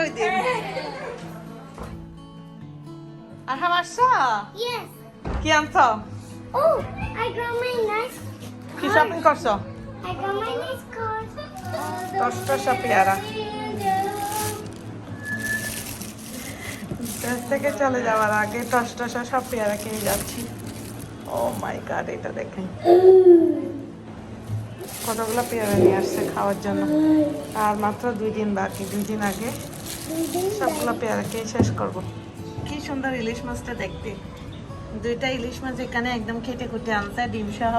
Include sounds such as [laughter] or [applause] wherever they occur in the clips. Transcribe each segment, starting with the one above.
ওই দিন আর হ্যাঁ আসছো? Yes. কি আনছো? Oh, I got my nice. কি শপিং করছ? I got my nice card. টসটসা পেয়ারা দেশ থেকে চলে যাওয়ার আগে টসটসা সব পেয়ারা কিনে যাচ্ছি। ও মাই গড এটা দেখেন। কতগুলো পেয়ারা নিয়ে আসছে খাওয়ার জন্য। আর মাত্র দুই দিন বাকি দুই দিন আগে। সবগুলো পেয়ারা খেয়ে শেষ করব। কি সুন্দর ইলিশ মাছটা দেখতে। দুইটা ইলিশ মাছ এখানে একদম কেটে কুটে আনতে ডিম সহ।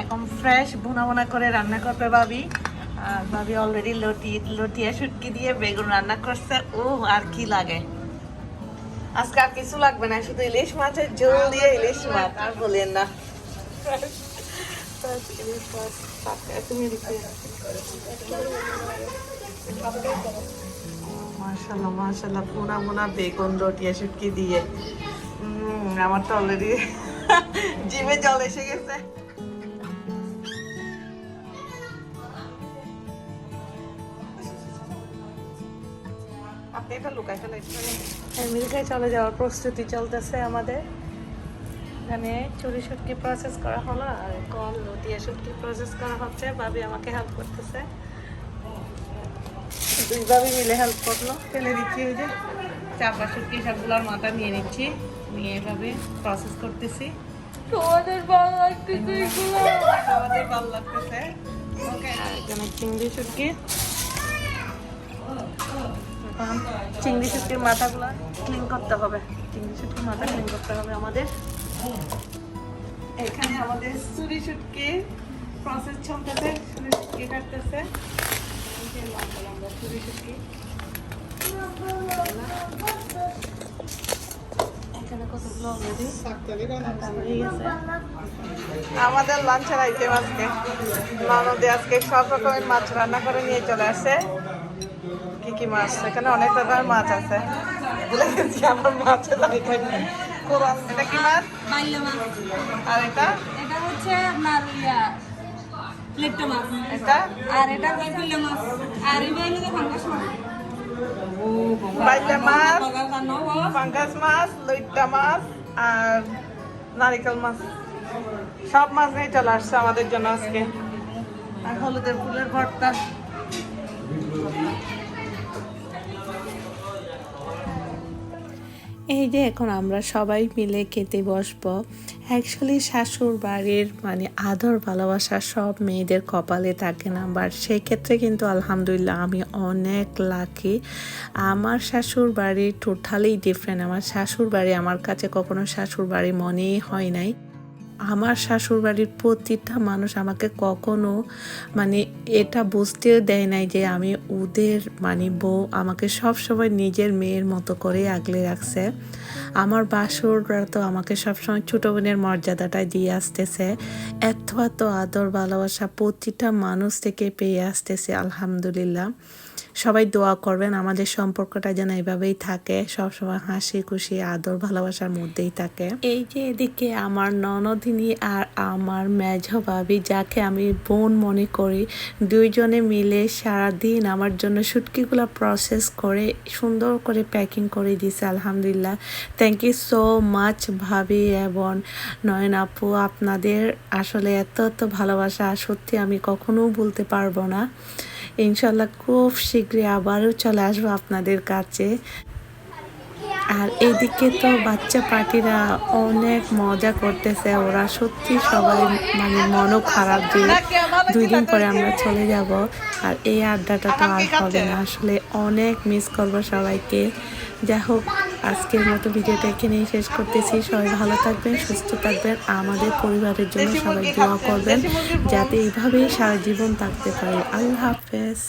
এখন ফ্রেশ ভুনা ভুনা করে রান্না করবে ভাবি। আর ভাবি অলরেডি লটি লটিয়া শুটকি দিয়ে বেগুন রান্না করছে। ও আর কি লাগে। আজকে আর কিছু লাগবে না শুধু ইলিশ মাছের ঝোল দিয়ে ইলিশ মাছ আর বলেন না। মাশাল্লাহ মোনা বেগুন দিয়ে। আমার তো অলরেডি [laughs] জল এসে গেছে। আপনি এটা লুকাই ফেলে আমেরিকায় চলে যাওয়ার প্রস্তুতি চলতেছে আমাদের। এখানে চুরি শুটকি প্রসেস করা হলো আর কল লটিয়া শুটকি প্রসেস করা হচ্ছে। ভাবি আমাকে হেল্প করতেছে। দুই ভাবি মিলে হেল্প করল। ফেলে দিচ্ছি ওই যে চাপা শুটকি সবগুলোর মাথা নিয়ে নিচ্ছি। নিয়ে এভাবে প্রসেস করতেছি। তোমাদের ভালো লাগতেছে এগুলো? আমাদের ভালো লাগতেছে? ওকে আর এখানে চিংড়ি শুটকি চিংড়ি শুটকির মাথাগুলো ক্লিন করতে হবে। চিংড়ি শুটকির মাথা ক্লিন করতে হবে আমাদের। এখানে আমাদের চুরি শুটকি প্রসেস চলতেছে, চুরি শুটকি কাটতেছে। লম্বা চুরি আমাদের লাঞ্চের আইটেম আজকে। ননদে আজকে সব রকমের মাছ রান্না করে নিয়ে চলে আসে কি কি মাছ? এখানে অনেক রকমের মাছ আছে। আমার মাছের আইটেম এটা কি মাছ? বাইলা মাছ। আর এটা? এটা হচ্ছে আপনার ইয়া লেট্টা মাছ। এটা? আর এটা বাইলা মাছ। আর এই বাইলা তো ফাঙ্গাস মাছ। বাইলা মাছ বগার মাছ লইট্টা মাছ আর নারিকেল মাছ। সব মাছ নিয়ে চলে আসছে আমাদের জন্য আজকে। আর হলুদের ফুলের ভর্তা। এই যে এখন আমরা সবাই মিলে খেতে বসব। অ্যাকচুয়ালি শাশুর বাড়ির মানে আদর ভালোবাসা সব মেয়েদের কপালে থাকে না বাট সেক্ষেত্রে কিন্তু আলহামদুলিল্লাহ আমি অনেক লাকি আমার শাশুর বাড়ি টোটালি ডিফারেন্ট আমার শাশুর বাড়ি আমার কাছে কখনো শাশুর বাড়ি মনেই হয় নাই। আমার শাশুর বাড়ির প্রতিটা মানুষ আমাকে কখনো মানে এটা বুঝতেও দেয় নাই যে আমি ওদের মানে বউ আমাকে সব সময় নিজের মেয়ের মতো করে আগলে রাখছে। আমার বাসুররা তো আমাকে সবসময় ছোটো বোনের মর্যাদাটাই দিয়ে আসতেছে। এত এত আদর, ভালোবাসা প্রতিটা মানুষ থেকে পেয়ে আসতেছে, আলহামদুলিল্লাহ। সবাই দোয়া করবেন, আমাদের সম্পর্কটা যেন এভাবেই থাকে, সবসময় হাসি, খুশি, আদর, ভালোবাসার মধ্যেই থাকে। এই যে এদিকে আমার ননদিনী আর আমার মেঝ ভাবি, যাকে আমি বোন মনে করি, দুইজনে মিলে সারাদিন আমার জন্য শুটকিগুলো প্রসেস করে সুন্দর করে প্যাকিং করে দিয়েছে আলহামদুলিল্লাহ। থ্যাংক ইউ সো মাচ ভাবি এবং নয়ন আপু। আপনাদের আসলে এত এত ভালোবাসা, সত্যি আমি কখনো বলতে পারব না। ইনশাল্লাহ খুব শীঘ্রই আবারও চলে আসব আপনাদের কাছে। আর এদিকে তো বাচ্চা পার্টিরা অনেক মজা করতেছে। ওরা সত্যি সবাই মানে মনও খারাপ যে দুই দিন পরে আমরা চলে যাব। আর এই আড্ডাটা তো আর হবে না। আসলে অনেক মিস করব সবাইকে। যাই হোক আজকের মতো ভিডিওটা এখানেই শেষ করতেছি। সবাই ভালো থাকবেন, সুস্থ থাকবেন আমাদের পরিবারের জন্য সবাই দোয়া করবেন, যাতে এইভাবেই সারা জীবন থাকতে পারে। আল্লাহ হাফেজ।